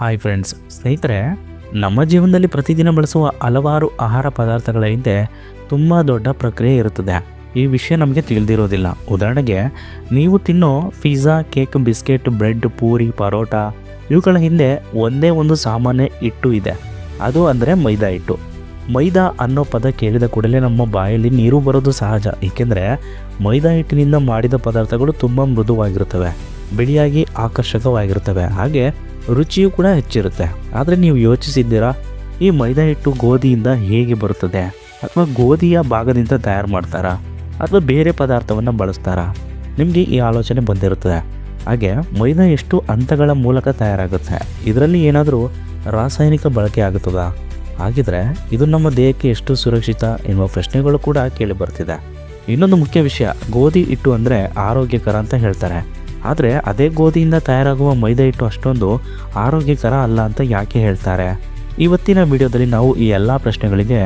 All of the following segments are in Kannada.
ಹಾಯ್ ಫ್ರೆಂಡ್ಸ್ ಸ್ನೇಹಿತರೆ, ನಮ್ಮ ಜೀವನದಲ್ಲಿ ಪ್ರತಿದಿನ ಬಳಸುವ ಹಲವಾರು ಆಹಾರ ಪದಾರ್ಥಗಳ ಹಿಂದೆ ತುಂಬ ದೊಡ್ಡ ಪ್ರಕ್ರಿಯೆ ಇರುತ್ತದೆ. ಈ ವಿಷಯ ನಮಗೆ ತಿಳಿದಿರೋದಿಲ್ಲ. ಉದಾಹರಣೆಗೆ, ನೀವು ತಿನ್ನೋ pizza cake biscuit bread puri, paratha, ಇವುಗಳ ಹಿಂದೆ ಒಂದೇ ಒಂದು ಸಾಮಾನ್ಯ ಹಿಟ್ಟು ಇದೆ. ಅದು ಅಂದರೆ ಮೈದಾ ಹಿಟ್ಟು. ಮೈದಾ ಅನ್ನೋ ಪದ ಕೇಳಿದ ಕೂಡಲೇ ನಮ್ಮ ಬಾಯಲ್ಲಿ ನೀರು ಬರೋದು ಸಹಜ. ಏಕೆಂದರೆ, ಮೈದಾ ಹಿಟ್ಟಿನಿಂದ ಮಾಡಿದ ಪದಾರ್ಥಗಳು ತುಂಬ ಮೃದುವಾಗಿರುತ್ತವೆ, ಬಿಳಿಯಾಗಿ ಆಕರ್ಷಕವಾಗಿರುತ್ತವೆ. ಹಾಗೆ ರುಚಿಯೂ ಕೂಡ ಹೆಚ್ಚಿರುತ್ತೆ. ಆದರೆ ನೀವು ಯೋಚಿಸಿದ್ದೀರಾ? ಈ ಮೈದಾ ಹಿಟ್ಟು ಗೋಧಿಯಿಂದ ಹೇಗೆ ಬರುತ್ತದೆ? ಅಥವಾ ಗೋಧಿಯ ಭಾಗದಿಂದ ತಯಾರು ಮಾಡ್ತಾರಾ? ಅಥವಾ ಬೇರೆ ಪದಾರ್ಥವನ್ನು ಬಳಸ್ತಾರಾ? ನಿಮಗೆ ಈ ಆಲೋಚನೆ ಬಂದಿರುತ್ತದೆ. ಹಾಗೆ ಮೈದಾ ಎಷ್ಟು ಹಂತಗಳ ಮೂಲಕ ತಯಾರಾಗುತ್ತೆ? ಇದರಲ್ಲಿ ಏನಾದರೂ ರಾಸಾಯನಿಕ ಬಳಕೆ ಆಗುತ್ತದಾ? ಹಾಗಿದ್ರೆ ಇದು ನಮ್ಮ ದೇಹಕ್ಕೆ ಎಷ್ಟು ಸುರಕ್ಷಿತ ಎನ್ನುವ ಪ್ರಶ್ನೆಗಳು ಕೂಡ ಕೇಳಿ ಬರ್ತಿದೆ. ಇನ್ನೊಂದು ಮುಖ್ಯ ವಿಷಯ, ಗೋಧಿ ಹಿಟ್ಟು ಅಂದರೆ ಆರೋಗ್ಯಕರ ಅಂತ ಹೇಳ್ತಾರೆ. ಆದರೆ ಅದೇ ಗೋಧಿಯಿಂದ ತಯಾರಾಗುವ ಮೈದಾ ಹಿಟ್ಟು ಅಷ್ಟೊಂದು ಆರೋಗ್ಯಕರ ಅಲ್ಲ ಅಂತ ಯಾಕೆ ಹೇಳ್ತಾರೆ? ಇವತ್ತಿನ ವಿಡಿಯೋದಲ್ಲಿ ನಾವು ಈ ಎಲ್ಲ ಪ್ರಶ್ನೆಗಳಿಗೆ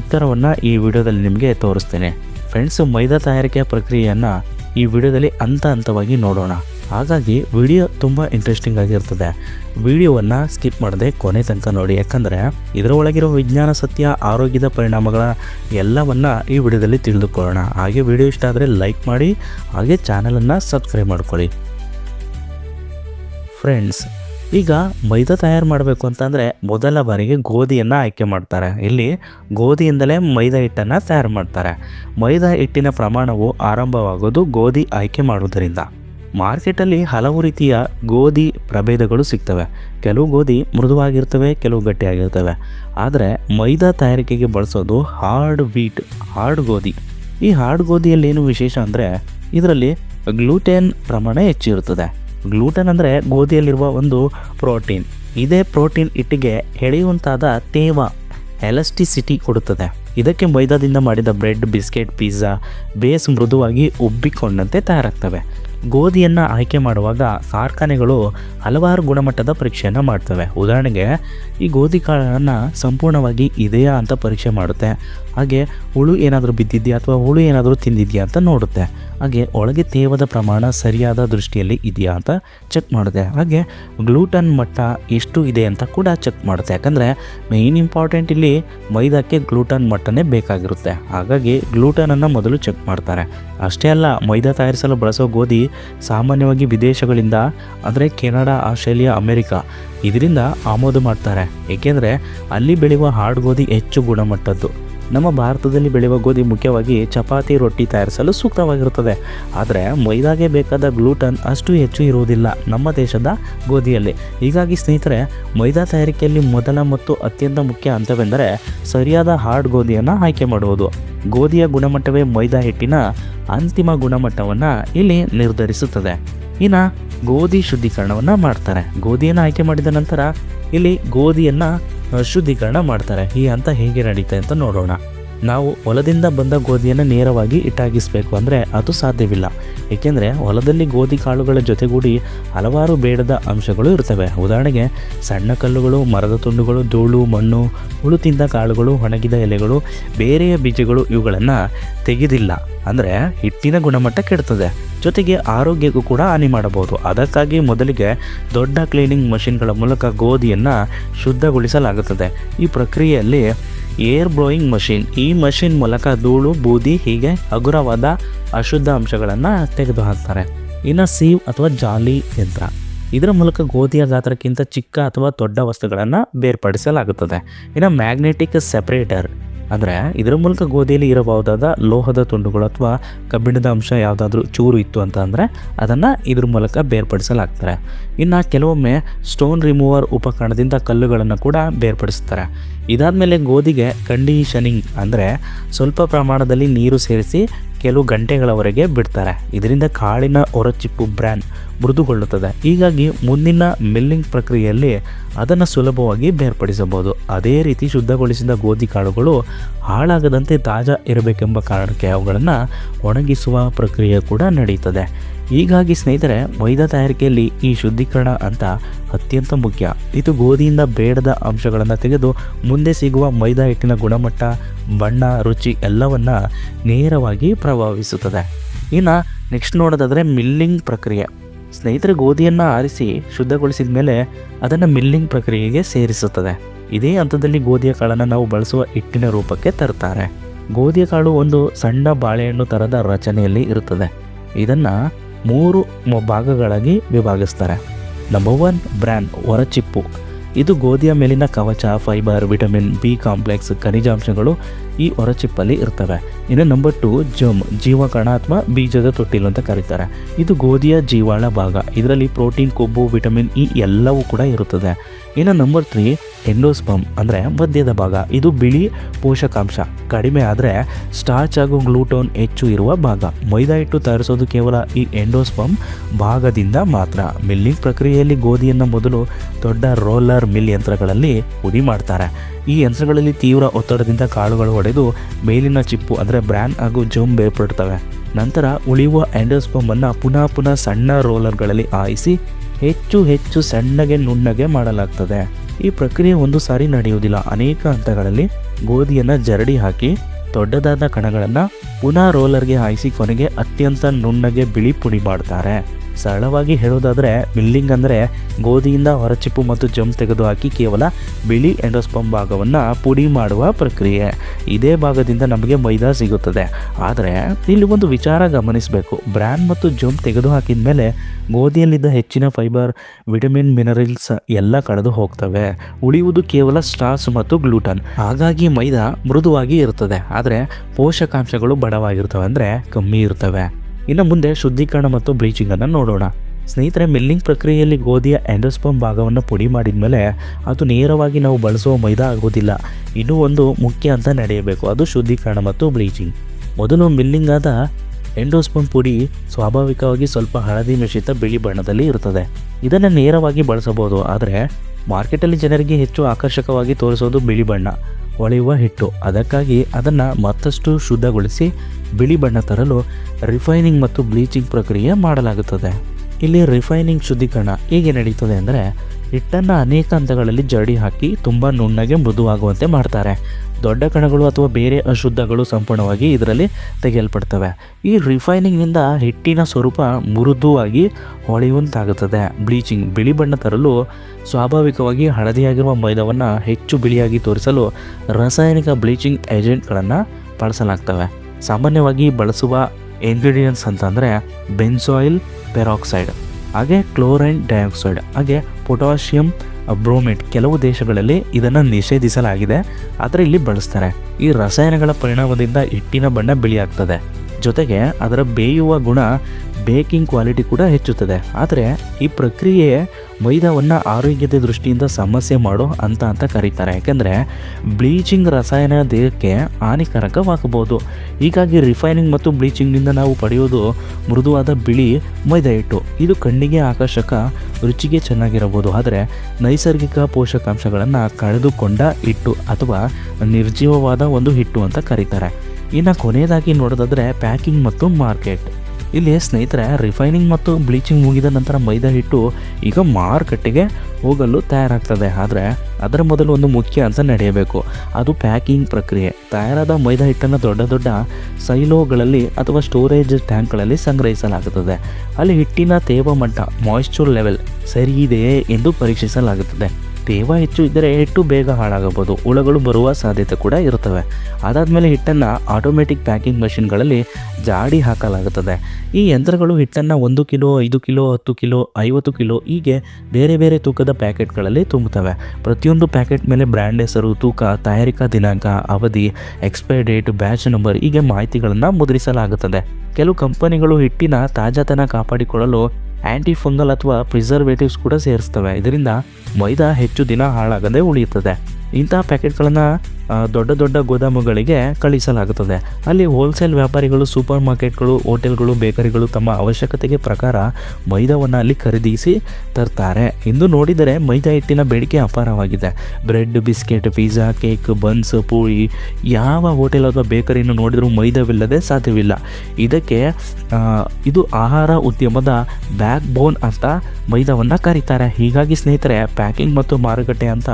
ಉತ್ತರವನ್ನು ಈ ವಿಡಿಯೋದಲ್ಲಿ ನಿಮಗೆ ತೋರಿಸ್ತೇನೆ. ಫ್ರೆಂಡ್ಸ್, ಮೈದಾ ತಯಾರಿಕೆಯ ಪ್ರಕ್ರಿಯೆಯನ್ನು ಈ ವಿಡಿಯೋದಲ್ಲಿ ಹಂತ ಹಂತವಾಗಿ ನೋಡೋಣ. ಹಾಗಾಗಿ ವಿಡಿಯೋ ತುಂಬ ಇಂಟ್ರೆಸ್ಟಿಂಗ್ ಆಗಿರ್ತದೆ. ವಿಡಿಯೋವನ್ನು ಸ್ಕಿಪ್ ಮಾಡದೆ ಕೊನೆ ತನಕ ನೋಡಿ. ಯಾಕಂದರೆ ಇದರ ಒಳಗಿರೋ ವಿಜ್ಞಾನ, ಸತ್ಯ, ಆರೋಗ್ಯದ ಪರಿಣಾಮಗಳ ಎಲ್ಲವನ್ನು ಈ ವಿಡಿಯೋದಲ್ಲಿ ತಿಳಿದುಕೊಳ್ಳೋಣ. ಹಾಗೆ ವಿಡಿಯೋ ಇಷ್ಟ ಆದರೆ ಲೈಕ್ ಮಾಡಿ, ಹಾಗೆ ಚಾನಲನ್ನು ಸಬ್ಸ್ಕ್ರೈಬ್ ಮಾಡ್ಕೊಳ್ಳಿ. ಫ್ರೆಂಡ್ಸ್ ಈಗ ಮೈದಾ ತಯಾರು ಮಾಡಬೇಕು ಅಂತಂದರೆ ಮೊದಲ ಬಾರಿಗೆ ಗೋಧಿಯನ್ನು ಆಯ್ಕೆ ಮಾಡ್ತಾರೆ. ಇಲ್ಲಿ ಗೋಧಿಯಿಂದಲೇ ಮೈದಾ ಹಿಟ್ಟನ್ನು ತಯಾರು ಮಾಡ್ತಾರೆ. ಮೈದಾ ಹಿಟ್ಟಿನ ಪ್ರಮಾಣವು ಆರಂಭವಾಗೋದು ಗೋಧಿ ಆಯ್ಕೆ ಮಾಡುವುದರಿಂದ. ಮಾರ್ಕೆಟಲ್ಲಿ ಹಲವು ರೀತಿಯ ಗೋಧಿ ಪ್ರಭೇದಗಳು ಸಿಗ್ತವೆ. ಕೆಲವು ಗೋಧಿ ಮೃದುವಾಗಿರ್ತವೆ, ಕೆಲವು ಗಟ್ಟಿಯಾಗಿರ್ತವೆ. ಆದರೆ ಮೈದಾ ತಯಾರಿಕೆಗೆ ಬಳಸೋದು ಹಾರ್ಡ್ ವೀಟ್ ಹಾರ್ಡ್ ಗೋಧಿ. ಈ ಹಾರ್ಡ್ ಗೋಧಿಯಲ್ಲಿ ಏನು ವಿಶೇಷ ಅಂದರೆ, ಇದರಲ್ಲಿ ಗ್ಲೂಟೆನ್ ಪ್ರಮಾಣ ಹೆಚ್ಚಿರುತ್ತದೆ. ಗ್ಲೂಟನ್ ಅಂದರೆ ಗೋಧಿಯಲ್ಲಿರುವ ಒಂದು ಪ್ರೋಟೀನ್ ಇದೇ ಪ್ರೋಟೀನ್ ಇಟ್ಟಿಗೆ ಎಳೆಯುವಂತಾದ ತೇವ ಎಲಾಸ್ಟಿಸಿಟಿ ಕೊಡುತ್ತದೆ. ಇದಕ್ಕೆ ಮೈದಾದಿಂದ ಮಾಡಿದ ಬ್ರೆಡ್ ಬಿಸ್ಕೆಟ್ ಪಿಜ್ಜಾ ಬೇಸ್ ಮೃದುವಾಗಿ ಉಬ್ಬಿಕೊಂಡಂತೆ ತಯಾರಾಗ್ತವೆ. ಗೋಧಿಯನ್ನು ಆಯ್ಕೆ ಮಾಡುವಾಗ ಕಾರ್ಖಾನೆಗಳು ಹಲವಾರು ಗುಣಮಟ್ಟದ ಪರೀಕ್ಷೆಯನ್ನು ಮಾಡ್ತವೆ. ಉದಾಹರಣೆಗೆ, ಈ ಗೋಧಿ ಕಾಳನ್ನು ಸಂಪೂರ್ಣವಾಗಿ ಇದೆಯಾ ಅಂತ ಪರೀಕ್ಷೆ ಮಾಡುತ್ತೆ. ಹಾಗೆ ಹುಳು ಏನಾದರೂ ಬಿದ್ದಿದೆಯಾ ಅಥವಾ ಹುಳು ಏನಾದರೂ ತಿಂದಿದೆಯಾ ಅಂತ ನೋಡುತ್ತೆ. ಹಾಗೆ ಒಳಗೆ ತೇವದ ಪ್ರಮಾಣ ಸರಿಯಾದ ದೃಷ್ಟಿಯಲ್ಲಿ ಇದೆಯಾ ಅಂತ ಚೆಕ್ ಮಾಡಿದೆ ಹಾಗೆ ಗ್ಲೂಟನ್ ಮಟ್ಟ ಎಷ್ಟು ಇದೆ ಅಂತ ಕೂಡ ಚೆಕ್ ಮಾಡುತ್ತೆ. ಯಾಕಂದರೆ ಮೇಯ್ನ್ ಇಂಪಾರ್ಟೆಂಟ್ ಇಲ್ಲಿ ಮೈದಾಕ್ಕೆ ಗ್ಲೂಟನ್ ಮಟ್ಟನೇ ಬೇಕಾಗಿರುತ್ತೆ. ಹಾಗಾಗಿ ಗ್ಲೂಟನನ್ನು ಮೊದಲು ಚೆಕ್ ಮಾಡ್ತಾರೆ. ಅಷ್ಟೇ ಅಲ್ಲ, ಮೈದಾ ತಯಾರಿಸಲು ಬಳಸೋ ಗೋಧಿ ಸಾಮಾನ್ಯವಾಗಿ ವಿದೇಶಗಳಿಂದ, ಅಂದರೆ ಕೆನಡಾ, ಆಸ್ಟ್ರೇಲಿಯಾ, ಅಮೆರಿಕಾ ಇದರಿಂದ ಆಮದು ಮಾಡ್ತಾರೆ. ಏಕೆಂದರೆ ಅಲ್ಲಿ ಬೆಳೆಯುವ ಹಾರ್ಡ್ ಗೋಧಿ ಹೆಚ್ಚು ಗುಣಮಟ್ಟದ್ದು. ನಮ್ಮ ಭಾರತದಲ್ಲಿ ಬೆಳೆಯುವ ಗೋಧಿ ಮುಖ್ಯವಾಗಿ ಚಪಾತಿ ರೊಟ್ಟಿ ತಯಾರಿಸಲು ಸೂಕ್ತವಾಗಿರುತ್ತದೆ. ಆದರೆ ಮೈದಾಗೆ ಬೇಕಾದ ಗ್ಲೂಟನ್ ಅಷ್ಟು ಹೆಚ್ಚು ಇರುವುದಿಲ್ಲ ನಮ್ಮ ದೇಶದ ಗೋಧಿಯಲ್ಲಿ. ಹೀಗಾಗಿ ಸ್ನೇಹಿತರೆ, ಮೈದಾ ತಯಾರಿಕೆಯಲ್ಲಿ ಮೊದಲ ಮತ್ತು ಅತ್ಯಂತ ಮುಖ್ಯ ಹಂತವೆಂದರೆ ಸರಿಯಾದ ಹಾರ್ಡ್ ಗೋಧಿಯನ್ನು ಆಯ್ಕೆ ಮಾಡುವುದು. ಗೋಧಿಯ ಗುಣಮಟ್ಟವೇ ಮೈದಾ ಹಿಟ್ಟಿನ ಅಂತಿಮ ಗುಣಮಟ್ಟವನ್ನು ಇಲ್ಲಿ ನಿರ್ಧರಿಸುತ್ತದೆ. ಇನ್ನು ಗೋಧಿ ಶುದ್ಧೀಕರಣವನ್ನು ಮಾಡ್ತಾರೆ. ಗೋಧಿಯನ್ನು ಆಯ್ಕೆ ಮಾಡಿದ ನಂತರ ಇಲ್ಲಿ ಗೋಧಿಯನ್ನು ಶುದ್ಧೀಕರಣ ಮಾಡ್ತಾರೆ. ಈ ಹಂತ ಹೇಗೆ ನಡೀತೆ ಅಂತ ನೋಡೋಣ. ನಾವು ಹೊಲದಿಂದ ಬಂದ ಗೋಧಿಯನ್ನು ನೇರವಾಗಿ ಇಟ್ಟಾಗಿಸಬೇಕು ಅಂದರೆ ಅದು ಸಾಧ್ಯವಿಲ್ಲ. ಏಕೆಂದರೆ ಹೊಲದಲ್ಲಿ ಗೋಧಿ ಕಾಳುಗಳ ಜೊತೆಗೂಡಿ ಹಲವಾರು ಬೇಡದ ಅಂಶಗಳು ಇರ್ತವೆ. ಉದಾಹರಣೆಗೆ ಸಣ್ಣ ಕಲ್ಲುಗಳು, ಮರದ ತುಂಡುಗಳು, ಧೂಳು, ಮಣ್ಣು ಹುಳು ತಿಂದ ಕಾಳುಗಳು, ಒಣಗಿದ ಎಲೆಗಳು, ಬೇರೆಯ ಬೀಜಗಳು ಇವುಗಳನ್ನು ತೆಗೆದಿಲ್ಲ ಅಂದರೆ ಹಿಟ್ಟಿನ ಗುಣಮಟ್ಟ ಕೆಡ್ತದೆ ಜೊತೆಗೆ ಆರೋಗ್ಯಕ್ಕೂ ಕೂಡ ಹಾನಿ ಮಾಡಬಹುದು. ಅದಕ್ಕಾಗಿ ಮೊದಲಿಗೆ ದೊಡ್ಡ ಕ್ಲೀನಿಂಗ್ ಮಷಿನ್ಗಳ ಮೂಲಕ ಗೋಧಿಯನ್ನು ಶುದ್ಧಗೊಳಿಸಲಾಗುತ್ತದೆ. ಈ ಪ್ರಕ್ರಿಯೆಯಲ್ಲಿ ಏರ್ ಬ್ಲೋಯಿಂಗ್ ಮಷಿನ್. ಈ ಮಷಿನ್ ಮೂಲಕ ಧೂಳು, ಬೂದಿ ಹೀಗೆ ಹಗುರವಾದ ಅಶುದ್ಧ ಅಂಶಗಳನ್ನು ತೆಗೆದುಹಾಕ್ತಾರೆ. ಇನ್ನು ಸೀವ್ ಅಥವಾ ಜಾಲಿ ಯಂತ್ರ. ಇದರ ಮೂಲಕ ಗೋಧಿಯ ಗಾತ್ರಕ್ಕಿಂತ ಚಿಕ್ಕ ಅಥವಾ ದೊಡ್ಡ ವಸ್ತುಗಳನ್ನು ಬೇರ್ಪಡಿಸಲಾಗುತ್ತದೆ. ಇನ್ನು ಮ್ಯಾಗ್ನೆಟಿಕ್ ಸೆಪರೇಟರ್. ಅಂದರೆ ಇದರ ಮೂಲಕ ಗೋಧಿಯಲ್ಲಿ ಇರಬಹುದಾದ ಲೋಹದ ತುಂಡುಗಳು ಅಥವಾ ಕಬ್ಬಿಣದ ಅಂಶ ಯಾವುದಾದ್ರೂ ಚೂರು ಇತ್ತು ಅಂತ ಅಂದರೆ ಅದನ್ನು ಇದ್ರ ಮೂಲಕ ಬೇರ್ಪಡಿಸಲಾಗ್ತಾರೆ ಇನ್ನು ಕೆಲವೊಮ್ಮೆ ಸ್ಟೋನ್ ರಿಮೂವರ್ ಉಪಕರಣದಿಂದ ಕಲ್ಲುಗಳನ್ನು ಕೂಡ ಬೇರ್ಪಡಿಸ್ತಾರೆ. ಇದಾದಮೇಲೆ ಗೋಧಿಗೆ ಕಂಡೀಷನಿಂಗ್ ಅಂದರೆ ಸ್ವಲ್ಪ ಪ್ರಮಾಣದಲ್ಲಿ ನೀರು ಸೇರಿಸಿ ಕೆಲವು ಗಂಟೆಗಳವರೆಗೆ ಬಿಡ್ತಾರೆ. ಇದರಿಂದ ಕಾಳಿನ ಹೊರಚಿಪ್ಪು ಬ್ರ್ಯಾನ್ ಮೃದುಗೊಳ್ಳುತ್ತದೆ. ಹೀಗಾಗಿ ಮುಂದಿನ ಮಿಲ್ಲಿಂಗ್ ಪ್ರಕ್ರಿಯೆಯಲ್ಲಿ ಅದನ್ನು ಸುಲಭವಾಗಿ ಬೇರ್ಪಡಿಸಬಹುದು. ಅದೇ ರೀತಿ ಶುದ್ಧಗೊಳಿಸಿದ ಗೋಧಿ ಕಾಳುಗಳು ಹಾಳಾಗದಂತೆ ತಾಜಾ ಇರಬೇಕೆಂಬ ಕಾರಣಕ್ಕೆ ಅವುಗಳನ್ನು ಒಣಗಿಸುವ ಪ್ರಕ್ರಿಯೆ ಕೂಡ ನಡೆಯುತ್ತದೆ ಹೀಗಾಗಿ ಸ್ನೇಹಿತರೆ, ಮೈದಾ ತಯಾರಿಕೆಯಲ್ಲಿ ಈ ಶುದ್ಧೀಕರಣ ಅಂತ ಅತ್ಯಂತ ಮುಖ್ಯ. ಇದು ಗೋಧಿಯಿಂದ ಬೇಡದ ಅಂಶಗಳನ್ನು ತೆಗೆದು ಮುಂದೆ ಸಿಗುವ ಮೈದಾ ಹಿಟ್ಟಿನ ಗುಣಮಟ್ಟ ಬಣ್ಣ, ರುಚಿ ಎಲ್ಲವನ್ನ ನೇರವಾಗಿ ಪ್ರಭಾವಿಸುತ್ತದೆ. ಇನ್ನು ನೆಕ್ಸ್ಟ್ ನೋಡೋದಾದರೆ ಮಿಲ್ಲಿಂಗ್ ಪ್ರಕ್ರಿಯೆ. ಸ್ನೇಹಿತರು ಗೋಧಿಯನ್ನು ಆರಿಸಿ ಶುದ್ಧಗೊಳಿಸಿದ ಮೇಲೆ ಅದನ್ನು ಮಿಲ್ಲಿಂಗ್ ಪ್ರಕ್ರಿಯೆಗೆ ಸೇರಿಸುತ್ತದೆ. ಇದೇ ಹಂತದಲ್ಲಿ ಗೋಧಿಯ ಕಾಳನ್ನು ನಾವು ಬಳಸುವ ಹಿಟ್ಟಿನ ರೂಪಕ್ಕೆ ತರ್ತಾರೆ. ಗೋಧಿಯ ಕಾಳು ಒಂದು ಸಣ್ಣ ಬಾಳೆಹಣ್ಣು ಥರದ ರಚನೆಯಲ್ಲಿ ಇರುತ್ತದೆ. ಇದನ್ನು ಮೂರು ಭಾಗಗಳಾಗಿ ವಿಭಾಗಿಸ್ತಾರೆ. ನಂಬರ್ ಒನ್ ಬ್ರ್ಯಾನ್ ಹೊರಚಿಪ್ಪು. ಇದು ಗೋಧಿಯ ಮೇಲಿನ ಕವಚ, ಫೈಬರ್, ವಿಟಮಿನ್ ಬಿ ಕಾಂಪ್ಲೆಕ್ಸ್ ಖನಿಜಾಂಶಗಳು ಈ ಹೊರಚಿಪ್ಪಲ್ಲಿ ಇರ್ತವೆ. ಇನ್ನು ನಂಬರ್ ಟು ಜಮ್ ಜೀವಕಣ ಅಥವಾ ಬೀಜದ ತೊಟ್ಟಿಲು ಅಂತ ಕರೀತಾರೆ. ಇದು ಗೋಧಿಯ ಜೀವಾಳ ಭಾಗ. ಇದರಲ್ಲಿ ಪ್ರೋಟೀನ್, ಕೊಬ್ಬು, ವಿಟಮಿನ್ ಇ ಎಲ್ಲವೂ ಕೂಡ ಇರುತ್ತದೆ. ಇನ್ನು ನಂಬರ್ ತ್ರೀ ಎಂಡೋಸ್ಪಮ್ ಅಂದರೆ ಮಧ್ಯದ ಭಾಗ. ಇದು ಬಿಳಿ ಪೋಷಕಾಂಶ. ಕಡಿಮೆ ಆದರೆ ಸ್ಟಾರ್ಚ್ ಹಾಗೂ ಗ್ಲೂಟೋನ್ ಹೆಚ್ಚು ಇರುವ ಭಾಗ. ಮೈದಾ ಹಿಟ್ಟು ತಯಾರಿಸೋದು ಕೇವಲ ಈ ಎಂಡೋಸ್ಪಮ್ ಭಾಗದಿಂದ ಮಾತ್ರ. ಮಿಲ್ಲಿಂಗ್ ಪ್ರಕ್ರಿಯೆಯಲ್ಲಿ ಗೋಧಿಯನ್ನು ಮೊದಲು ದೊಡ್ಡ ರೋಲರ್ ಮಿಲ್ ಯಂತ್ರಗಳಲ್ಲಿ ಪುಡಿ ಮಾಡ್ತಾರೆ. ಈ ಯಂತ್ರಗಳಲ್ಲಿ ತೀವ್ರ ಒತ್ತಡದಿಂದ ಕಾಳುಗಳು ಒಡೆದು ಮೇಲಿನ ಚಿಪ್ಪು ಅಂದರೆ ಬ್ರ್ಯಾನ್ ಹಾಗೂ ಜಮ್ ಬೇರ್ಪಡ್ತವೆ ನಂತರ ಉಳಿಯುವ ಎಂಡೋಸ್ಪಮ್ ಅನ್ನು ಪುನಃ ಪುನಃ ಸಣ್ಣ ರೋಲರ್ಗಳಲ್ಲಿ ಆಯಿಸಿ ಹೆಚ್ಚು ಹೆಚ್ಚು ಸಣ್ಣಗೆ ನುಣ್ಣಗೆ ಮಾಡಲಾಗ್ತದೆ. ಈ ಪ್ರಕ್ರಿಯೆ ಒಂದು ಸಾರಿ ನಡೆಯುವುದಿಲ್ಲ. ಅನೇಕ ಹಂತಗಳಲ್ಲಿ ಗೋಧಿಯನ್ನು ಜರಡಿ ಹಾಕಿ ದೊಡ್ಡದಾದ ಕಣಗಳನ್ನು ಪುನಃ ರೋಲರ್ಗೆ ಹಾಯಿಸಿ ಕೊನೆಗೆ ಅತ್ಯಂತ ನುಣ್ಣಗೆ ಬಿಳಿ ಪುಡಿ ಮಾಡ್ತಾರೆ. ಸರಳವಾಗಿ ಹೇಳೋದಾದರೆ ಮಿಲ್ಲಿಂಗ್ ಅಂದರೆ ಗೋಧಿಯಿಂದ ಹೊರಚಿಪ್ಪು ಮತ್ತು ಜಮ್ ತೆಗೆದುಹಾಕಿ ಕೇವಲ ಬಿಳಿ ಎಂಡೋಸ್ಪಮ್ ಭಾಗವನ್ನು ಪುಡಿ ಮಾಡುವ ಪ್ರಕ್ರಿಯೆ. ಇದೇ ಭಾಗದಿಂದ ನಮಗೆ ಮೈದಾ ಸಿಗುತ್ತದೆ. ಆದರೆ, ಇಲ್ಲಿ ಒಂದು ವಿಚಾರ ಗಮನಿಸಬೇಕು. ಬ್ರ್ಯಾನ್ ಮತ್ತು ಜಮ್ ತೆಗೆದುಹಾಕಿದ ಮೇಲೆ ಗೋಧಿಯಲ್ಲಿದ್ದ ಹೆಚ್ಚಿನ ಫೈಬರ್, ವಿಟಮಿನ್, ಮಿನರಲ್ಸ್ ಎಲ್ಲ ಕಳೆದು ಹೋಗ್ತವೆ. ಉಳಿಯುವುದು ಕೇವಲ ಸ್ಟಾರ್ಸ್ ಮತ್ತು ಗ್ಲೂಟನ್. ಹಾಗಾಗಿ ಮೈದಾ ಮೃದುವಾಗಿ ಇರ್ತದೆ ಆದರೆ, ಪೋಷಕಾಂಶಗಳು ಬಡವಾಗಿರ್ತವೆ ಅಂದರೆ ಕಮ್ಮಿ ಇರ್ತವೆ. ಇನ್ನು ಮುಂದೆ ಶುದ್ಧೀಕರಣ ಮತ್ತು ಬ್ಲೀಚಿಂಗನ್ನು ನೋಡೋಣ. ಸ್ನೇಹಿತರೆ ಮಿಲ್ಲಿಂಗ್ ಪ್ರಕ್ರಿಯೆಯಲ್ಲಿ ಗೋಧಿಯ ಎಂಡೋಸ್ಪಮ್ ಭಾಗವನ್ನು ಪುಡಿ ಮಾಡಿದ ಮೇಲೆ ಅದು ನೇರವಾಗಿ ನಾವು ಬಳಸುವ ಮೈದಾ ಆಗೋದಿಲ್ಲ. ಇನ್ನೂ ಒಂದು ಮುಖ್ಯ ಅಂತ ನಡೆಯಬೇಕು, ಅದು ಶುದ್ಧೀಕರಣ ಮತ್ತು ಬ್ಲೀಚಿಂಗ್ ಮೊದಲು ಮಿಲ್ಲಿಂಗ್ ಆದ ಎಂಡೋಸ್ಪಮ್ ಪುಡಿ ಸ್ವಾಭಾವಿಕವಾಗಿ ಸ್ವಲ್ಪ ಹಳದಿ ಮಿಶ್ರಿತ ಬಿಳಿ ಬಣ್ಣದಲ್ಲಿ ಇರುತ್ತದೆ ಇದನ್ನು ನೇರವಾಗಿ ಬಳಸಬಹುದು, ಆದರೆ ಮಾರ್ಕೆಟಲ್ಲಿ ಜನರಿಗೆ ಹೆಚ್ಚು ಆಕರ್ಷಕವಾಗಿ ತೋರಿಸೋದು ಬಿಳಿ ಬಣ್ಣ ಹೊಳೆಯುವ ಹಿಟ್ಟು. ಅದಕ್ಕಾಗಿ ಅದನ್ನು ಮತ್ತಷ್ಟು ಶುದ್ಧಗೊಳಿಸಿ ಬಿಳಿ ಬಣ್ಣ ತರಲು ರಿಫೈನಿಂಗ್ ಮತ್ತು ಬ್ಲೀಚಿಂಗ್ ಪ್ರಕ್ರಿಯೆ ಮಾಡಲಾಗುತ್ತದೆ. ಇಲ್ಲಿ ರಿಫೈನಿಂಗ್ ಶುದ್ಧೀಕರಣ ಹೇಗೆ ನಡೀತದೆ ಅಂದರೆ, ಹಿಟ್ಟನ್ನು ಅನೇಕ ಹಂತಗಳಲ್ಲಿ ಜಡಿ ಹಾಕಿ ತುಂಬ ನುಣ್ಣಗೆ ಮೃದುವಾಗುವಂತೆ ಮಾಡ್ತಾರೆ. ದೊಡ್ಡ ಕಣಗಳು ಅಥವಾ ಬೇರೆ ಅಶುದ್ಧಗಳು ಸಂಪೂರ್ಣವಾಗಿ ಇದರಲ್ಲಿ ತೆಗೆಯಲ್ಪಡ್ತವೆ. ಈ ರಿಫೈನಿಂಗ್ನಿಂದ ಹಿಟ್ಟಿನ ಸ್ವರೂಪ ಮೃದುವಾಗಿ ಹೊಳೆಯುವಂತಾಗುತ್ತದೆ. ಬ್ಲೀಚಿಂಗ್ ಬಿಳಿ ಬಣ್ಣ ತರಲು ಸ್ವಾಭಾವಿಕವಾಗಿ ಹಳದಿಯಾಗಿರುವ ಮೈದವನ್ನು ಹೆಚ್ಚು ಬಿಳಿಯಾಗಿ ತೋರಿಸಲು ರಾಸಾಯನಿಕ ಬ್ಲೀಚಿಂಗ್ ಏಜೆಂಟ್ಗಳನ್ನು ಬಳಸಲಾಗ್ತವೆ. ಸಾಮಾನ್ಯವಾಗಿ ಬಳಸುವ ಇಂಗ್ರೀಡಿಯೆಂಟ್ಸ್ ಅಂತಂದರೆ ಬೆನ್ಸಾಯಿಲ್ ಪೆರಾಕ್ಸೈಡ್ ಹಾಗೆ ಕ್ಲೋರೈನ್ ಡೈಆಕ್ಸೈಡ್ ಹಾಗೆ ಪೊಟ್ಯಾಷಿಯಂ ಬ್ರೋಮೇಟ್ ಕೆಲವು ದೇಶಗಳಲ್ಲಿ ಇದನ್ನು ನಿಷೇಧಿಸಲಾಗಿದೆ. ಆದರೆ ಇಲ್ಲಿ ಬಳಸ್ತಾರೆ. ಈ ರಸಾಯನಗಳ ಪರಿಣಾಮದಿಂದ ಹಿಟ್ಟಿನ ಬಣ್ಣ ಬಿಳಿಯಾಗ್ತದೆ. ಜೊತೆಗೆ ಅದರ ಬೇಯುವ ಗುಣ ಬೇಕಿಂಗ್ ಕ್ವಾಲಿಟಿ ಕೂಡ ಹೆಚ್ಚುತ್ತದೆ. ಆದರೆ ಈ ಪ್ರಕ್ರಿಯೆ ಮೈದಾವನ್ನು ಆರೋಗ್ಯದ ದೃಷ್ಟಿಯಿಂದ ಸಮಸ್ಯೆ ಮಾಡೋ ಅಂತ ಅಂತ ಕರೀತಾರೆ. ಯಾಕೆಂದರೆ ಬ್ಲೀಚಿಂಗ್ ರಸಾಯನ ದೇಹಕ್ಕೆ ಹಾನಿಕಾರಕವಾಗಬಹುದು. ಹೀಗಾಗಿ ರಿಫೈನಿಂಗ್ ಮತ್ತು ಬ್ಲೀಚಿಂಗ್ನಿಂದ ನಾವು ಪಡೆಯೋದು ಮೃದುವಾದ ಬಿಳಿ ಮೈದಾ ಹಿಟ್ಟು. ಇದು ಕಣ್ಣಿಗೆ ಆಕರ್ಷಕ, ರುಚಿಗೆ ಚೆನ್ನಾಗಿರಬಹುದು. ಆದರೆ ನೈಸರ್ಗಿಕ ಪೋಷಕಾಂಶಗಳನ್ನು ಕಳೆದುಕೊಂಡ ಹಿಟ್ಟು ಅಥವಾ ನಿರ್ಜೀವವಾದ ಒಂದು ಹಿಟ್ಟು ಅಂತ ಕರೀತಾರೆ. ಇನ್ನು ಕೊನೆಯದಾಗಿ ನೋಡೋದಾದರೆ ಪ್ಯಾಕಿಂಗ್ ಮತ್ತು ಮಾರ್ಕೆಟ್. ಇಲ್ಲಿ ಸ್ನೇಹಿತರೆ ರಿಫೈನಿಂಗ್ ಮತ್ತು ಬ್ಲೀಚಿಂಗ್ ಮುಗಿದ ನಂತರ ಮೈದಾ ಹಿಟ್ಟು ಈಗ ಮಾರುಕಟ್ಟೆಗೆ ಹೋಗಲು ತಯಾರಾಗ್ತದೆ. ಆದರೆ ಅದರ ಮೊದಲು ಒಂದು ಮುಖ್ಯ ಅಂಶ ನಡೆಯಬೇಕು. ಅದು ಪ್ಯಾಕಿಂಗ್ ಪ್ರಕ್ರಿಯೆ. ತಯಾರಾದ ಮೈದಾ ಹಿಟ್ಟನ್ನು ದೊಡ್ಡ ದೊಡ್ಡ ಸೈಲೋಗಳಲ್ಲಿ ಅಥವಾ ಸ್ಟೋರೇಜ್ ಟ್ಯಾಂಕ್ಗಳಲ್ಲಿ ಸಂಗ್ರಹಿಸಲಾಗುತ್ತದೆ. ಅಲ್ಲಿ ಹಿಟ್ಟಿನ ತೇವಾಮಟ್ಟ ಮಾಯಿಶ್ಚರ್ ಲೆವೆಲ್ ಸರಿ ಇದೆಯೇ ಎಂದು ಪರೀಕ್ಷಿಸಲಾಗುತ್ತದೆ. ತೇವ ಹೆಚ್ಚು ಇದ್ದರೆ ಹಿಟ್ಟು ಬೇಗ ಹಾಳಾಗಬಹುದು. ಹುಳಗಳು ಬರುವ ಸಾಧ್ಯತೆ ಕೂಡ ಇರುತ್ತವೆ. ಅದಾದಮೇಲೆ ಹಿಟ್ಟನ್ನು ಆಟೋಮೆಟಿಕ್ ಪ್ಯಾಕಿಂಗ್ ಮಷಿನ್ಗಳಲ್ಲಿ ಜಾಡಿ ಹಾಕಲಾಗುತ್ತದೆ. ಈ ಯಂತ್ರಗಳು ಹಿಟ್ಟನ್ನು ಒಂದು ಕಿಲೋ, ಐದು ಕಿಲೋ, ಹತ್ತು ಕಿಲೋ, ಐವತ್ತು ಕಿಲೋ ಹೀಗೆ ಬೇರೆ ಬೇರೆ ತೂಕದ ಪ್ಯಾಕೆಟ್ಗಳಲ್ಲಿ ತುಂಬುತ್ತವೆ. ಪ್ರತಿಯೊಂದು ಪ್ಯಾಕೆಟ್ ಮೇಲೆ ಬ್ರ್ಯಾಂಡ್ ಹೆಸರು, ತೂಕ, ತಯಾರಿಕಾ ದಿನಾಂಕ, ಅವಧಿ ಎಕ್ಸ್ಪೈರ್ ಡೇಟ್ ಬ್ಯಾಚ್ ನಂಬರ್ ಹೀಗೆ ಮಾಹಿತಿಗಳನ್ನು ಮುದ್ರಿಸಲಾಗುತ್ತದೆ. ಕೆಲವು ಕಂಪನಿಗಳು ಹಿಟ್ಟಿನ ತಾಜಾತನ ಕಾಪಾಡಿಕೊಳ್ಳಲು ಆ್ಯಂಟಿ ಫಂಗಲ್ ಅಥವಾ ಪ್ರಿಸರ್ವೇಟಿವ್ಸ್ ಕೂಡ ಸೇರಿಸ್ತವೆ. ಇದರಿಂದ ಮೈದಾ ಹೆಚ್ಚು ದಿನ ಹಾಳಾಗದೆ ಉಳಿಯುತ್ತದೆ. ಇಂತಹ ಪ್ಯಾಕೆಟ್ಗಳನ್ನು ದೊಡ್ಡ ದೊಡ್ಡ ಗೋದಾಮುಗಳಿಗೆ ಕಳಿಸಲಾಗುತ್ತದೆ. ಅಲ್ಲಿ ಹೋಲ್ಸೇಲ್ ವ್ಯಾಪಾರಿಗಳು ಸೂಪರ್ ಮಾರ್ಕೆಟ್ಗಳು ಹೋಟೆಲ್ಗಳು ಬೇಕರಿಗಳು ತಮ್ಮ ಅವಶ್ಯಕತೆಗೆ ಪ್ರಕಾರ ಮೈದಾವನ್ನು ಅಲ್ಲಿ ಖರೀದಿಸಿ ತರ್ತಾರೆ. ಇಂದು ನೋಡಿದರೆ ಮೈದಾ ಹಿಟ್ಟಿನ ಬೇಡಿಕೆ ಅಪಾರವಾಗಿದೆ. Bread, biscuit pizza cake buns puri ಯಾವ ಹೋಟೆಲ್ ಅಥವಾ ಬೇಕರಿಯನ್ನು ನೋಡಿದರೂ ಮೈದಾವಿಲ್ಲದೆ ಸಾಧ್ಯವಿಲ್ಲ. ಇದಕ್ಕೆ ಇದು ಆಹಾರ ಉದ್ಯಮದ ಬ್ಯಾಕ್ ಬೋನ್ ಅಂತ ಮೈದಾವನ್ನು ಕರೀತಾರೆ. ಹೀಗಾಗಿ ಸ್ನೇಹಿತರೆ ಪ್ಯಾಕಿಂಗ್ ಮತ್ತು ಮಾರುಕಟ್ಟೆ ಅಂತ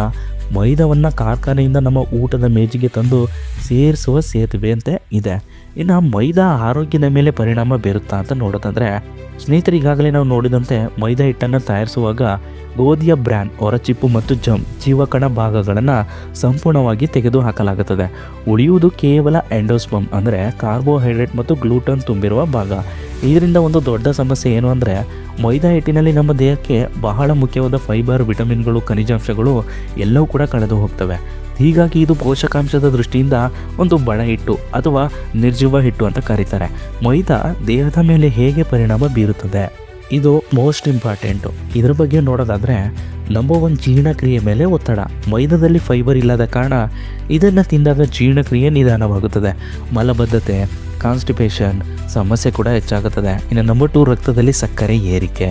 ಮೈದಾವನ್ನು ಕಾರ್ಖಾನೆಯಿಂದ ನಮ್ಮ ಊಟದ ಮೇಜಿಗೆ ತಂದು ಸೇರಿಸುವ ಸೇತುವೆಯಂತೆ ಇದೆ. ಇನ್ನು ಮೈದಾ ಆರೋಗ್ಯದ ಮೇಲೆ ಪರಿಣಾಮ ಬೀರುತ್ತಾ ಅಂತ ನೋಡೋದಂದರೆ ಸ್ನೇಹಿತರೆ ಈಗಾಗಲೇ ನಾವು ನೋಡಿದಂತೆ ಮೈದಾ ಹಿಟ್ಟನ್ನು ತಯಾರಿಸುವಾಗ ಗೋಧಿಯ ಬ್ರ್ಯಾನ್, ಹೊರಚಿಪ್ಪು ಮತ್ತು ಜಮ್ ಜೀವಕಣ ಭಾಗಗಳನ್ನು ಸಂಪೂರ್ಣವಾಗಿ ತೆಗೆದುಹಾಕಲಾಗುತ್ತದೆ. ಉಳಿಯುವುದು ಕೇವಲ ಎಂಡೋಸ್ಪಮ್ ಅಂದರೆ ಕಾರ್ಬೋಹೈಡ್ರೇಟ್ ಮತ್ತು ಗ್ಲೂಟನ್ ತುಂಬಿರುವ ಭಾಗ. ಇದರಿಂದ ಒಂದು ದೊಡ್ಡ ಸಮಸ್ಯೆ ಏನು ಅಂದರೆ, ಮೈದಾ ಹಿಟ್ಟಿನಲ್ಲಿ ನಮ್ಮ ದೇಹಕ್ಕೆ ಬಹಳ ಮುಖ್ಯವಾದ ಫೈಬರ್, ವಿಟಮಿನ್ಗಳು, ಖನಿಜಾಂಶಗಳು ಎಲ್ಲವೂ ಕೂಡ ಕಳೆದು ಹೋಗ್ತವೆ ಹೀಗಾಗಿ ಇದು ಪೋಷಕಾಂಶದ ದೃಷ್ಟಿಯಿಂದ ಒಂದು ಬಡ ಹಿಟ್ಟು ಅಥವಾ ನಿರ್ಜೀವ ಹಿಟ್ಟು ಅಂತ ಕರೀತಾರೆ. ಮೈದಾ ದೇಹದ ಮೇಲೆ ಹೇಗೆ ಪರಿಣಾಮ ಬೀರುತ್ತದೆ? ಇದು ಮೋಸ್ಟ್ ಇಂಪಾರ್ಟೆಂಟು. ಇದರ ಬಗ್ಗೆ ನೋಡೋದಾದರೆ ನಂಬರ್ ಒನ್ ಜೀರ್ಣಕ್ರಿಯೆ ಮೇಲೆ ಒತ್ತಡ. ಮೈದಾದಲ್ಲಿ ಫೈಬರ್ ಇಲ್ಲದ ಕಾರಣ ಇದನ್ನು ತಿಂದಾಗ ಜೀರ್ಣಕ್ರಿಯೆ ನಿಧಾನವಾಗುತ್ತದೆ. ಮಲಬದ್ಧತೆ ಕಾನ್ಸ್ಟಿಪೇಷನ್ ಸಮಸ್ಯೆ ಕೂಡ ಹೆಚ್ಚಾಗುತ್ತದೆ. ಇನ್ನು ನಂಬರ್ ಟು ರಕ್ತದಲ್ಲಿ ಸಕ್ಕರೆ ಏರಿಕೆ.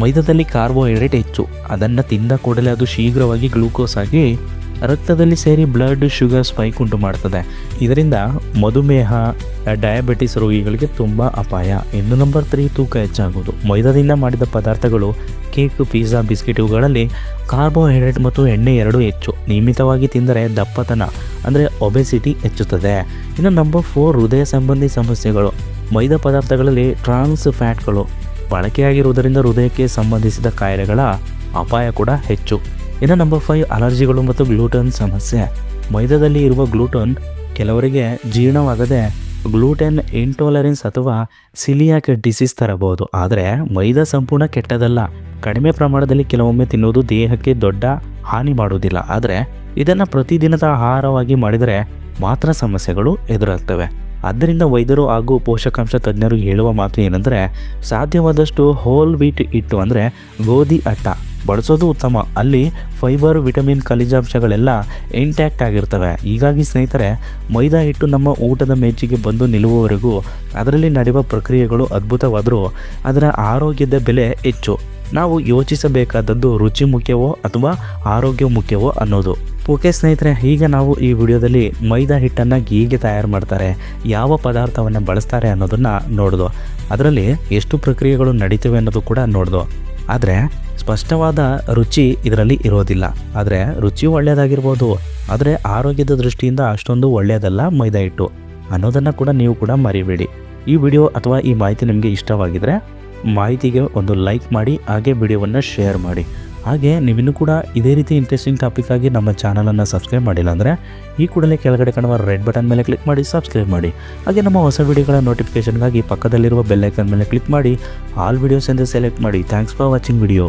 ಮೈದಾದಲ್ಲಿ ಕಾರ್ಬೋಹೈಡ್ರೇಟ್ ಹೆಚ್ಚು. ಅದನ್ನು ತಿಂದ ಕೂಡಲೇ ಅದು ಶೀಘ್ರವಾಗಿ ಗ್ಲೂಕೋಸ್ ಆಗಿ ರಕ್ತದಲ್ಲಿ ಸೇರಿ ಬ್ಲಡ್ ಶುಗರ್ ಸ್ಪೈಕ್ ಉಂಟು ಮಾಡ್ತದೆ. ಇದರಿಂದ ಮಧುಮೇಹ ಡಯಾಬಿಟಿಸ್ ರೋಗಿಗಳಿಗೆ ತುಂಬ ಅಪಾಯ. ಇನ್ನು ನಂಬರ್ ತ್ರೀ ತೂಕ ಹೆಚ್ಚಾಗುವುದು. ಮೈದಾದಿಂದ ಮಾಡಿದ ಪದಾರ್ಥಗಳು ಕೇಕ್ ಪಿಜ್ಜಾ ಬಿಸ್ಕೆಟ್ ಇವುಗಳಲ್ಲಿ ಕಾರ್ಬೋಹೈಡ್ರೇಟ್ ಮತ್ತು ಎಣ್ಣೆ ಎರಡೂ ಹೆಚ್ಚು. ನಿಯಮಿತವಾಗಿ ತಿಂದರೆ ದಪ್ಪತನ, ಅಂದರೆ ಒಬೆಸಿಟಿ ಹೆಚ್ಚುತ್ತದೆ. ಇನ್ನು ನಂಬರ್ ಫೋರ್ ಹೃದಯ ಸಂಬಂಧಿ ಸಮಸ್ಯೆಗಳು. ಮೈದಾ ಪದಾರ್ಥಗಳಲ್ಲಿ ಟ್ರಾನ್ಸ್ ಫ್ಯಾಟ್ಗಳು ಬಳಕೆಯಾಗಿರುವುದರಿಂದ ಹೃದಯಕ್ಕೆ ಸಂಬಂಧಿಸಿದ ಕಾಯಿಲೆಗಳ ಅಪಾಯ ಕೂಡ ಹೆಚ್ಚು. ಇನ್ನು ನಂಬರ್ ಫೈವ್ ಅಲರ್ಜಿಗಳು ಮತ್ತು ಗ್ಲೂಟನ್ ಸಮಸ್ಯೆ. ಮೈದಾದಲ್ಲಿ ಇರುವ ಗ್ಲೂಟನ್ ಕೆಲವರಿಗೆ ಜೀರ್ಣವಾಗದೆ ಗ್ಲೂಟೆನ್ ಇಂಟೋಲರೆನ್ಸ್ ಅಥವಾ ಸಿಲಿಯಾಕ್ ಡಿಸೀಸ್ ತರಬಹುದು. ಆದರೆ ಮೈದಾ ಸಂಪೂರ್ಣ ಕೆಟ್ಟದಲ್ಲ ಕಡಿಮೆ ಪ್ರಮಾಣದಲ್ಲಿ ಕೆಲವೊಮ್ಮೆ ತಿನ್ನುವುದು ದೇಹಕ್ಕೆ ದೊಡ್ಡ ಹಾನಿ ಮಾಡುವುದಿಲ್ಲ. ಆದರೆ ಇದನ್ನು ಪ್ರತಿದಿನದ ಆಹಾರವಾಗಿ ಮಾಡಿದರೆ ಮಾತ್ರ ಸಮಸ್ಯೆಗಳು ಎದುರಾಗ್ತವೆ. ಆದ್ದರಿಂದ ವೈದ್ಯರು ಹಾಗೂ ಪೋಷಕಾಂಶ ತಜ್ಞರು ಹೇಳುವ ಮಾತು ಏನೆಂದರೆ, ಸಾಧ್ಯವಾದಷ್ಟು ಹೋಲ್ ವೀಟ್ ಹಿಟ್ಟು ಅಂದರೆ ಗೋಧಿ ಅಟ್ಟ. ಬಳಸೋದು ಉತ್ತಮ. ಅಲ್ಲಿ ಫೈಬರ್, ವಿಟಮಿನ್, ಖನಿಜಾಂಶಗಳೆಲ್ಲ ಇಂಟ್ಯಾಕ್ಟ್ ಆಗಿರ್ತವೆ. ಹೀಗಾಗಿ ಸ್ನೇಹಿತರೆ, ಮೈದಾ ಹಿಟ್ಟು ನಮ್ಮ ಊಟದ ಮೇಜಿಗೆ ಬಂದು ನಿಲ್ಲುವವರೆಗೂ ಅದರಲ್ಲಿ ನಡೆಯುವ ಪ್ರಕ್ರಿಯೆಗಳು ಅದ್ಭುತವಾದರೂ ಅದರ ಆರೋಗ್ಯದ ಬೆಲೆ ಹೆಚ್ಚು. ನಾವು ಯೋಚಿಸಬೇಕಾದದ್ದು ರುಚಿ ಮುಖ್ಯವೋ ಅಥವಾ ಆರೋಗ್ಯ ಮುಖ್ಯವೋ ಅನ್ನೋದು. ಓಕೆ ಸ್ನೇಹಿತರೆ, ಈಗ ನಾವು ಈ ವಿಡಿಯೋದಲ್ಲಿ ಮೈದಾ ಹಿಟ್ಟನ್ನು ಹೇಗೆ ತಯಾರು ಮಾಡ್ತಾರೆ, ಯಾವ ಪದಾರ್ಥವನ್ನು ಬಳಸ್ತಾರೆ ಅನ್ನೋದನ್ನು ನೋಡಿದ್ವು ಅದರಲ್ಲಿ ಎಷ್ಟು ಪ್ರಕ್ರಿಯೆಗಳು ನಡೀತವೆ ಅನ್ನೋದು ಕೂಡ ನೋಡಿದ್ವು ಆದರೆ ಸ್ಪಷ್ಟವಾದ ರುಚಿ ಇದರಲ್ಲಿ ಇರೋದಿಲ್ಲ. ಆದರೆ ರುಚಿ ಒಳ್ಳೆಯದಾಗಿರ್ಬೋದು. ಆದರೆ ಆರೋಗ್ಯದ ದೃಷ್ಟಿಯಿಂದ ಅಷ್ಟೊಂದು ಒಳ್ಳೆಯದಲ್ಲ ಮೈದಾ ಹಿಟ್ಟು. ಅನ್ನೋದನ್ನು ಕೂಡ ನೀವು ಕೂಡ ಮರಿಬೇಡಿ. ಈ ವಿಡಿಯೋ ಅಥವಾ ಈ ಮಾಹಿತಿ ನಿಮಗೆ ಇಷ್ಟವಾಗಿದ್ದರೆ ಮಾಹಿತಿಗೆ ಒಂದು ಲೈಕ್ ಮಾಡಿ, ಹಾಗೆ ವಿಡಿಯೋವನ್ನು ಶೇರ್ ಮಾಡಿ. ಹಾಗೆ ನೀವಿನ್ನೂ ಕೂಡ ಇದೇ ರೀತಿ ಇಂಟ್ರೆಸ್ಟಿಂಗ್ ಟಾಪಿಕ್ ಆಗಿ ನಮ್ಮ ಚಾನಲನ್ನು ಸಬ್ಸ್ಕ್ರೈಬ್ ಮಾಡಿಲ್ಲ ಅಂದರೆ ಈ ಕೂಡಲೇ ಕೆಳಗಡೆ ಕಾಣುವ ರೆಡ್ ಬಟನ್ ಮೇಲೆ ಕ್ಲಿಕ್ ಮಾಡಿ ಸಬ್ಸ್ಕ್ರೈಬ್ ಮಾಡಿ. ಹಾಗೆ ನಮ್ಮ ಹೊಸ ವಿಡಿಯೋಗಳ ನೋಟಿಫಿಕೇಷನ್ಗಾಗಿ ಪಕ್ಕದಲ್ಲಿರುವ ಬೆಲ್ಲೈಕನ್ ಮೇಲೆ ಕ್ಲಿಕ್ ಮಾಡಿ ಆಲ್ ವಿಡಿಯೋಸ್ ಎಂದು ಸೆಲೆಕ್ಟ್ ಮಾಡಿ. Thanks for watching video